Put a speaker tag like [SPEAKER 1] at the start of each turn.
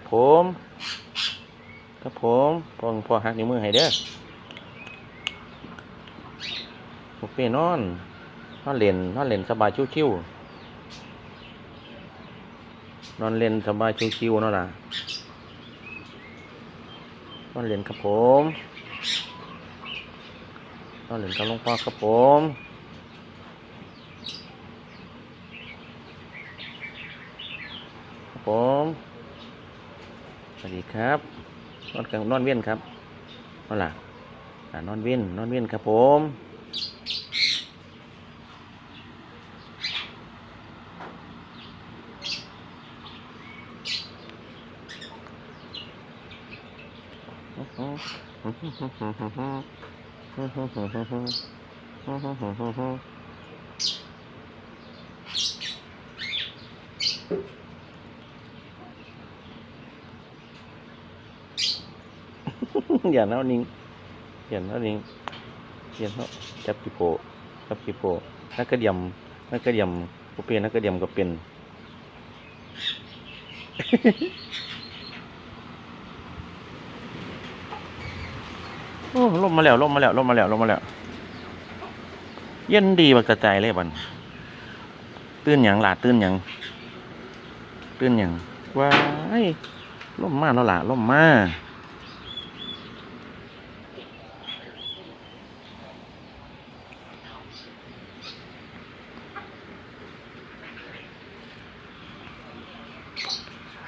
[SPEAKER 1] ครับผมครับผมพ่อพ่อหักนิ้วมือให้เด้อโอเคนอนนอนเล่นนอนเล่นสบายชิวๆนอนเล่นสบายชิวๆเนาะล่ะนอนเล่นครับผมนอนเล่นกับหลวงพ่อครับผมครับผม สวัสดีครับ นอนกลางนอนเวียนครับนอนหลับอ่านอนเวียนนอนเวียนครับผมอ ย่าเน่านิ่งอย่าเน่านิ่งอย่าเน่าจับกีโปจับกีโปนักกระเดียมนักกระเดียมผู้เป็นนักกระเดียมก็เป็นโอ้ล่มมาแล้วล่มมาแล้วล่มมาแล้วล่มมาแล้ว เย็นดีบักกระจายเลยบันตื่นหยังหลาตื่นหยังตื่นหยังว้าย ล่มมาแล้วล่ะล่มมา